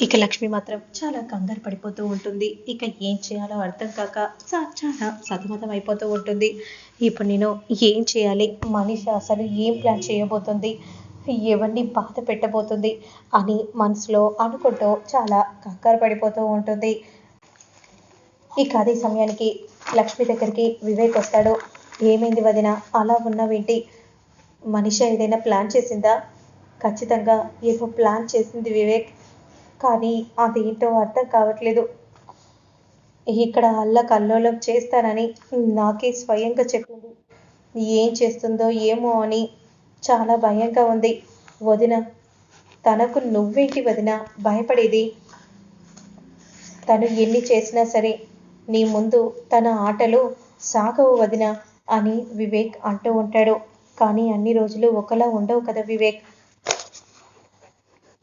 ఇక లక్ష్మి మాత్రం చాలా కంగారు పడిపోతూ ఉంటుంది. ఇక ఏం చేయాలో అర్థం కాక చాలా సతమతం అయిపోతూ ఉంటుంది. ఇప్పుడు నేను ఏం చేయాలి? మనిషి అసలు ఏం ప్లాన్ చేయబోతుంది? ఎవరిని బాధ పెట్టబోతుంది? అని మనసులో అనుకుంటూ చాలా కంగారు పడిపోతూ ఉంటుంది. ఇక అదే సమయానికి లక్ష్మి దగ్గరికి వివేక్ వస్తాడు. ఏమైంది వదిన? అలా ఉన్నావేంటి? మనిషి ఏదైనా ప్లాన్ చేసిందా? ఖచ్చితంగా ఏదో ప్లాన్ చేసింది వివేక్. కానీ అదేంటో అర్థం కావట్లేదు. ఇక్కడ అల్ల కల్లోలం చేస్తానని నాకే స్వయంగా చెప్పింది. ఏం చేస్తుందో ఏమో అని చాలా భయంగా ఉంది. వదిన తనకు నువ్వేంటి వదిన? భయపడేది? తను ఎన్ని చేసినా సరే నీ ముందు తన ఆటలు సాగవు వదిన అని వివేక్ అంటూ ఉంటాడు. కానీ అన్ని రోజులు ఒకలా ఉండవు కదా వివేక్.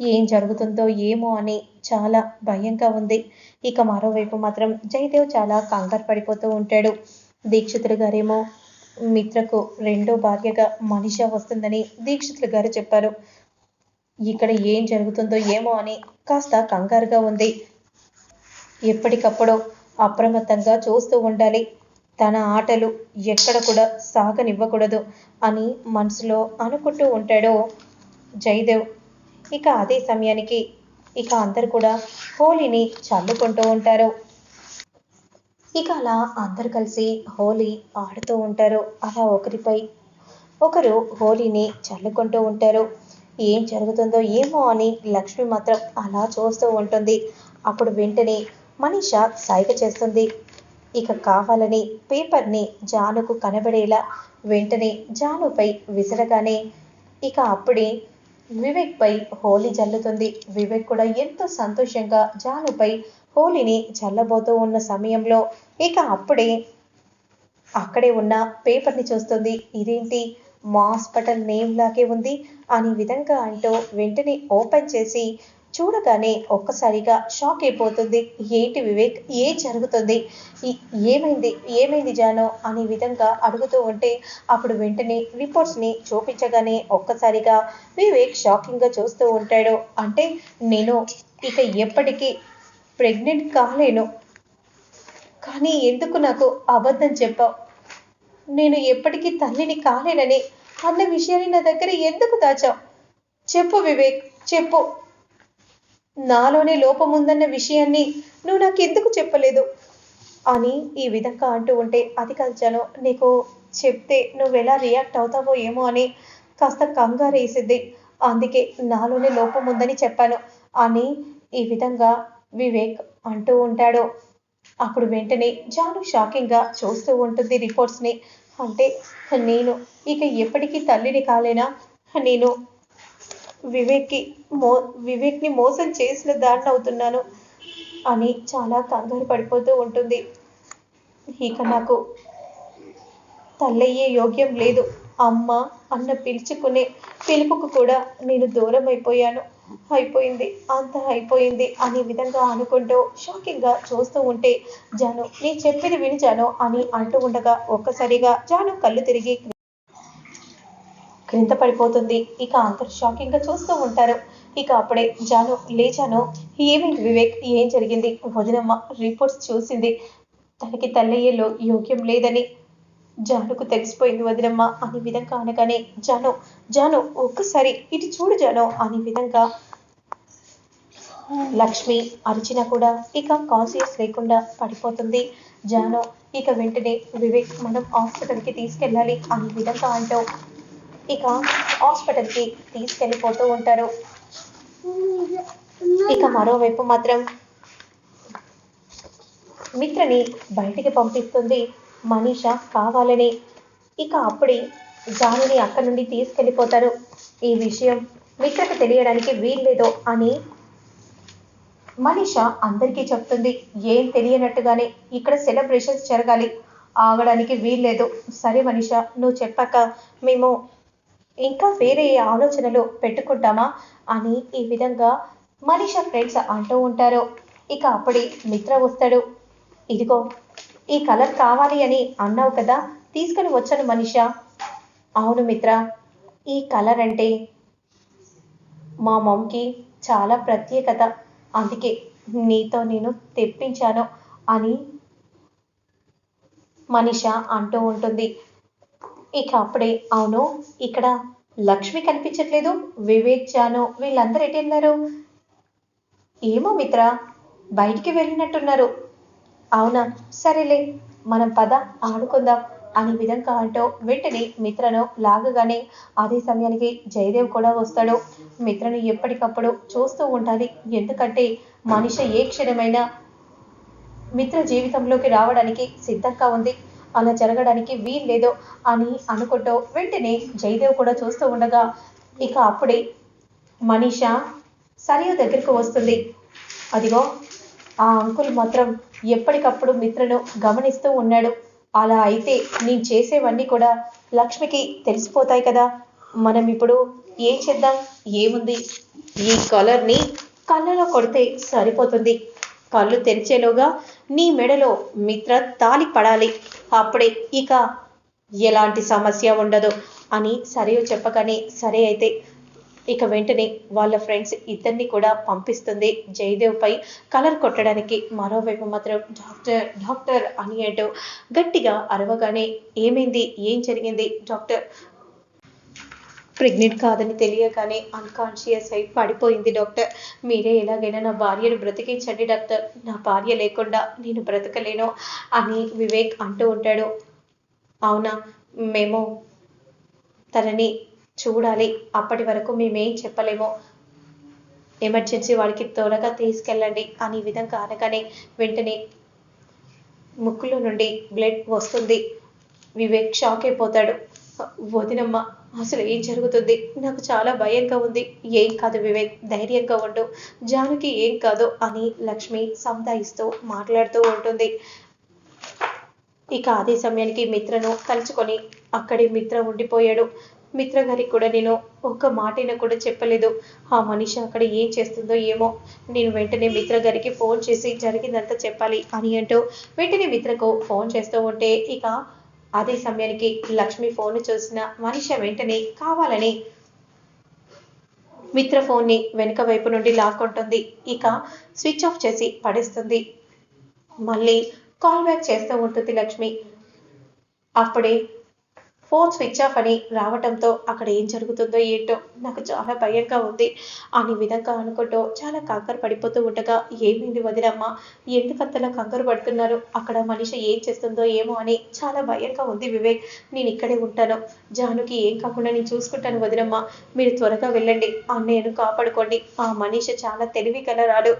ఏం జరుగుతుందో ఏమో అని చాలా భయంగా ఉంది. ఇక మరోవైపు మాత్రం జయదేవ్ చాలా కంగారు పడిపోతూ ఉంటాడు. దీక్షితులు గారేమో మిత్రకు రెండో భార్యగా మనిష వస్తుందని దీక్షితులు గారు చెప్పారు. ఇక్కడ ఏం జరుగుతుందో ఏమో అని కాస్త కంగారుగా ఉంది. ఎప్పటికప్పుడు అప్రమత్తంగా చూస్తూ ఉండాలి. తన ఆటలు ఎక్కడ కూడా సాగనివ్వకూడదు అని మనసులో అనుకుంటూ ఉంటాడు జయదేవ్. ఇక అదే సమయానికి ఇక అందరు కూడా హోలీని చల్లుకుంటూ ఉంటారు. ఇక అలా అందరు కలిసి హోలీ ఆడుతూ ఉంటారు. అలా ఒకరిపై ఒకరు హోలీని చల్లుకుంటూ ఉంటారు. ఏం జరుగుతుందో ఏమో అని లక్ష్మి మాత్రం అలా చూస్తూ ఉంటుంది. అప్పుడు వెంటనే మనీష సైగ చేస్తుంది. ఇక కావాలని పేపర్ని జానుకు కనబడేలా వెంటనే జానుపై విసరగానే ఇక అప్పుడే వివేక్ పై హోలీ జల్లుతుంది. వివేక్ కూడా ఎంతో సంతోషంగా జానుపై హోలీని చల్లబోతూ ఉన్న సమయంలో ఇక అప్పుడే అక్కడే ఉన్న పేపర్ని చూస్తుంది. ఇదేంటి? మా హాస్పిటల్ నేమ్ లాగే ఉంది అనే విధంగా అంటూ వెంటనే ఓపెన్ చేసి చూడగానే ఒక్కసారిగా షాక్ అయిపోతుంది. ఏంటి వివేక్? ఏం జరుగుతుంది? ఏమైంది? ఏమైంది జానో? అనే విధంగా అడుగుతూ ఉంటే అప్పుడు వెంటనే రిపోర్ట్స్ని చూపించగానే ఒక్కసారిగా వివేక్ షాకింగ్గా చూస్తూ ఉంటాడు. అంటే నేను ఇక ఎప్పటికీ ప్రెగ్నెంట్ కాలేను. కానీ ఎందుకు నాకు అబద్ధం చెప్పావు? నేను ఎప్పటికీ తల్లిని కాలేనని అన్న విషయాన్ని నా దగ్గర ఎందుకు దాచావు? చెప్పు వివేక్ చెప్పు. నాలోనే లోపం ఉందన్న విషయాన్ని నువ్వు నాకు ఎందుకు చెప్పలేదు? అని ఈ విధంగా అంటూ ఉంటే అది కలిచాను నీకు చెప్తే నువ్వు ఎలా రియాక్ట్ అవుతావో ఏమో అని కాస్త కంగారు వేసింది అందుకే నాలోనే లోపం ఉందని చెప్పాను అని ఈ విధంగా వివేక్ అంటూ ఉంటాడు. అప్పుడు వెంటనే జాను షాకింగ్గా చూస్తూ ఉంటుంది రిపోర్ట్స్ని. అంటే నేను ఇక ఎప్పటికీ తల్లిని కాలేనా? నేను వివేక్కి మో వివేక్ని మోసం చేసిన దాన్ని అవుతున్నాను అని చాలా కంగారు పడిపోతూ ఉంటుంది. ఇక నాకు తల్లయ్యే యోగ్యం లేదు. అమ్మ అన్న పిలుచుకునే పిలుపుకు కూడా నేను దూరం అయిపోయాను. అయిపోయింది అంత అయిపోయింది అనే విధంగా అనుకుంటూ షాకింగ్గా చూస్తూ ఉంటే జాను నీ చెప్పేది విని జాను అని అంటూ ఉండగా ఒక్కసారిగా జాను కళ్ళు తిరిగి క్రింద పడిపోతుంది. ఇక అందరు షాకింగ్గా చూస్తూ ఉంటారు. ఇక అప్పుడే జాను లేచాను ఏమైంది వివేక్ ఏం జరిగింది? వదినమ్మ రిపోర్ట్స్ చూసింది. తనకి తల్లయ్యేలో యోగ్యం లేదని జానుకు తెలిసిపోయింది వదినమ్మ అనే విధంగా అనగానే జాను జాను ఒక్కసారి ఇటు చూడు జాను అనే విధంగా లక్ష్మి అరిచినా కూడా ఇక కాన్షియస్ లేకుండా పడిపోతుంది. జాను ఇక వెంటనే వివేక్ మనం హాస్పిటల్కి తీసుకెళ్ళాలి అనే విధంగా అంటాం ఇక హాస్పిటల్కి తీసుకెళ్ళిపోతూ ఉంటారు. ఇక మరోవైపు మాత్రం మిత్రని బయటికి పంపిస్తుంది మనీష కావాలని. ఇక అప్పుడే జానుని అక్కడి నుండి తీసుకెళ్ళిపోతారు. ఈ విషయం మిత్రకు తెలియడానికి వీల్లేదో అని మనీష అందరికీ చెప్తుంది. ఏం తెలియనట్టుగానే ఇక్కడ సెలబ్రేషన్స్ జరగాలి. ఆగడానికి వీల్లేదు. సరే మనీష నువ్వు చెప్పాక మేము ఇంకా వేరే ఆలోచనలు పెట్టుకుంటామా అని ఈ విధంగా మనిష ఫ్రెండ్స్ అంటూ ఉంటారు. ఇక అప్పుడే మిత్ర వస్తాడు. ఇదిగో ఈ కలర్ కావాలి అని అన్నావు కదా తీసుకొని వచ్చాను మనిష. అవును మిత్ర ఈ కలర్ అంటే మా మమ్కి చాలా ప్రత్యేకత. అందుకే నీతో నేను తెప్పించాను అని మనిష అంటూ ఉంటుంది. ఇక అప్పుడే అవును ఇక్కడ లక్ష్మి కనిపించట్లేదు వివేక్ జాను వీళ్ళందరూ ఎటు వెళ్ళారు? ఏమో మిత్ర బయటికి వెళ్ళినట్టున్నారు. అవునా సరేలే మనం పద ఆడుకుందాం అనే విధంగా అంటూ వెంటనే మిత్రను లాగగానే అదే సమయానికి జయదేవ్ కూడా వస్తాడు. మిత్రను ఎప్పటికప్పుడు చూస్తూ ఉండాలి ఎందుకంటే మనిషి ఏ క్షణమైనా మిత్ర జీవితంలోకి రావడానికి సిద్ధంగా ఉంది. అలా జరగడానికి వీల్లేదో అని అనుకుంటూ వెంటనే జయదేవ్ కూడా చూస్తూ ఉండగా ఇక అప్పుడే మనీష సరియు దగ్గరకు వస్తుంది. అదిగో ఆ అంకుల్ మాత్రం ఎప్పటికప్పుడు మిత్రను గమనిస్తూ ఉన్నాడు. అలా అయితే నేను చేసేవన్నీ కూడా లక్ష్మికి తెలిసిపోతాయి కదా. మనం ఇప్పుడు ఏం చేద్దాం? ఏముంది? ఈ కలర్ని కళ్ళలో కొడితే సరిపోతుంది. కళ్ళు తెరిచేలోగా నీ మెడలో మిత్ర తాలి పడాలి. అప్పుడే ఇక ఎలాంటి సమస్య ఉండదు అని సరియు చెప్పగానే సరే అయితే. ఇక వెంటనే వాళ్ళ ఫ్రెండ్స్ ఇద్దరిని కూడా పంపిస్తుంది జయదేవ్ పై కలర్ కొట్టడానికి. మరోవైపు మాత్రం డాక్టర్ డాక్టర్ అని అంటూ గట్టిగా అరవగానే ఏమైంది? ఏం జరిగింది? డాక్టర్ ప్రెగ్నెంట్ కాదని తెలియగానే అన్కాన్షియస్ అయి పడిపోయింది డాక్టర్. మీరే ఎలాగైనా నా భార్యను బ్రతికించండి డాక్టర్. నా భార్య లేకుండా నేను బ్రతకలేను అని వివేక్ అంటూ ఉంటాడు. అవునా? మేము తనని చూడాలి. అప్పటి వరకు మేమేం చెప్పలేము. ఎమర్జెన్సీ వాడికి త్వరగా తీసుకెళ్ళండి అని విధంగా అనగానే వెంటనే ముక్కులో నుండి బ్లడ్ వస్తుంది. వివేక్ షాక్ అయిపోతాడు. వదినమ్మ అసలు ఏం జరుగుతుంది? నాకు చాలా భయంగా ఉంది. ఏం కాదు వివేక్ ధైర్యంగా ఉండు. జానకి ఏం కాదు అని లక్ష్మి సంతాయిస్తూ మాట్లాడుతూ ఉంటుంది. ఇక అదే సమయానికి మిత్రను తలుచుకొని అక్కడే మిత్ర ఉండిపోయాడు. మిత్ర గారికి కూడా నేను ఒక్క మాటైనా కూడా చెప్పలేదు. ఆ మనిషి అక్కడ ఏం చేస్తుందో ఏమో. నేను వెంటనే మిత్ర గారికి ఫోన్ చేసి జరిగిందంతా చెప్పాలి అని అంటూ వెంటనే మిత్రకు ఫోన్ చేస్తూ ఉంటే ఇక అదే సమయానికి లక్ష్మి ఫోన్ చూసిన మనిషి వెంటనే కావాలని మిత్ర ఫోన్ని వెనుక వైపు నుండి లాక్కుంటుంది. ఇక స్విచ్ ఆఫ్ చేసి పడేస్తుంది. మళ్ళీ కాల్ బ్యాక్ చేస్తూ ఉంటుంది లక్ష్మి. అప్పుడే ఫోన్ స్విచ్ ఆఫ్ అని రావటంతో అక్కడ ఏం జరుగుతుందో ఏంటో నాకు చాలా భయంగా ఉంది. అనే విధంగా అనుకుంటూ చాలా కంగారు పడిపోతూ ఉండగా ఏమైంది వదినమ్మ? ఎందుకంతలా కంగారు పడుతున్నారు? అక్కడ మనిషి ఏం చేస్తుందో ఏమో అని చాలా భయంగా ఉంది వివేక్. నేను ఇక్కడే ఉంటాను. జానుకి ఏం కాకుండా నేను చూసుకుంటాను వదినమ్మ. మీరు త్వరగా వెళ్ళండి. అన్నయ్యను కాపాడుకోండి. ఆ మనిషి చాలా తెలివి కలరాడు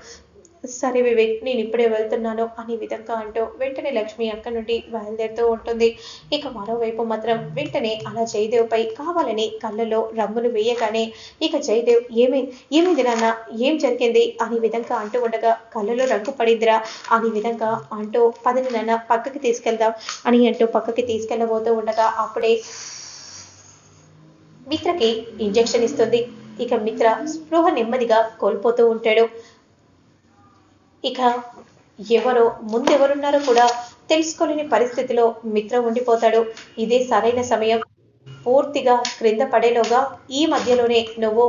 సరే వివేక్ నేను ఇప్పుడే వెళ్తున్నాను అనే విధంగా అంటూ వెంటనే లక్ష్మి అక్కడి నుండి బయలుదేరుతూ ఉంటుంది. ఇక మరోవైపు మాత్రం వెంటనే అలా జయదేవ్పై కావాలని కళ్ళలో రమ్మును వేయగానే ఇక జయదేవ్ ఏమై ఏమైంది నాన్న? ఏం జరిగింది? అనే విధంగా అంటూ ఉండగా కళ్ళలో రంగు పడిందిరా అనే విధంగా అంటూ పదని నాన్న పక్కకి తీసుకెళ్దాం అని అంటూ పక్కకి తీసుకెళ్ళబోతూ ఉండగా అప్పుడే మిత్రకి ఇంజెక్షన్ ఇస్తుంది. ఇక మిత్ర స్పృహ నెమ్మదిగా కోల్పోతూ ఉంటాడు. ఇక ఎవరో ముందెవరున్నారో కూడా తెలుసుకోలేని పరిస్థితిలో మిత్ర ఉండిపోతాడు. ఇదే సరైన సమయం. పూర్తిగా క్రింద పడేలోగా ఈ మధ్యలోనే నువ్వు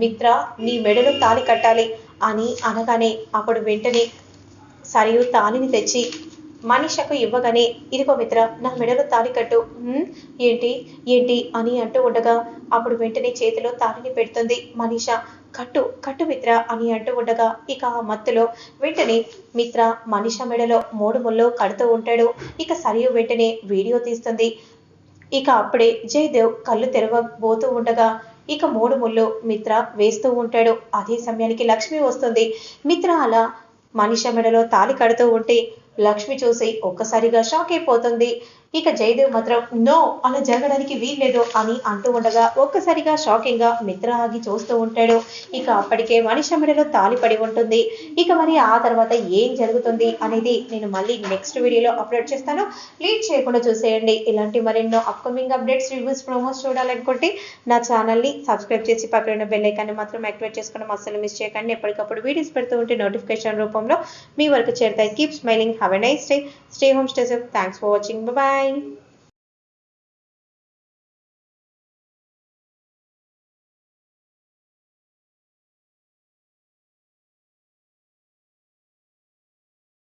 మిత్ర నీ మెడలో తాళి కట్టాలి అని అనగానే అప్పుడు వెంటనే సరియు తాళిని తెచ్చి మనిషకు ఇవ్వగానే ఇదిగో మిత్ర నా మెడలో తాళి కట్టు. ఏంటి? ఏంటి? అని అంటూ ఉండగా అప్పుడు వెంటనే చేతిలో తాళిని పెడుతుంది మనీష. కట్టు కట్టు మిత్ర అని అంటూ ఉండగా ఇక ఆ మత్తులో వెంటనే మిత్ర మనిష మెడలో మూడు ముళ్ళు కడుతూ ఉంటాడు. ఇక సరియు వెంటనే వీడియో తీస్తుంది. ఇక అప్పుడే జయదేవ్ కళ్ళు తెరవబోతూ ఉండగా ఇక మూడు ముళ్ళు మిత్ర వేస్తూ ఉంటాడు. అదే సమయానికి లక్ష్మి వస్తుంది. మిత్ర అలా మనిష మెడలో తాలి కడుతూ ఉంటే లక్ష్మి చూసి ఒక్కసారిగా షాక్ అయిపోతుంది. ఇక జయదేవ్ మాత్రం నో అలా జరగడానికి వీల్లేదు అని అంటూ ఉండగా ఒక్కసారిగా షాకింగ్గా మిత్ర ఆగి చూస్తూ ఉంటాడు. ఇక అప్పటికే మనిషి మెడలో తాలి పడి ఉంటుంది. ఇక మరి ఆ తర్వాత ఏం జరుగుతుంది అనేది నేను మళ్ళీ నెక్స్ట్ వీడియోలో అప్లోడ్ చేస్తాను. లీడ్ చేయకుండా చూసేయండి. ఇలాంటి మరెన్నో అప్కమింగ్ అప్డేట్స్ రివ్యూస్ ప్రోమోస్ చూడాలనుకుంటే నా ఛానల్ని సబ్స్క్రైబ్ చేసి పక్కన బెల్ ఐకాన్ని మాత్రం యాక్టివేట్ చేసుకోవడం అస్సలు మిస్ చేయకండి. ఎప్పటికప్పుడు వీడియోస్ పెడుతూ ఉంటే నోటిఫికేషన్ రూపంలో మీ వరకు చేరుతాయి. Keep smiling have a nice day stay home stay safe thanks for watching bye Bye.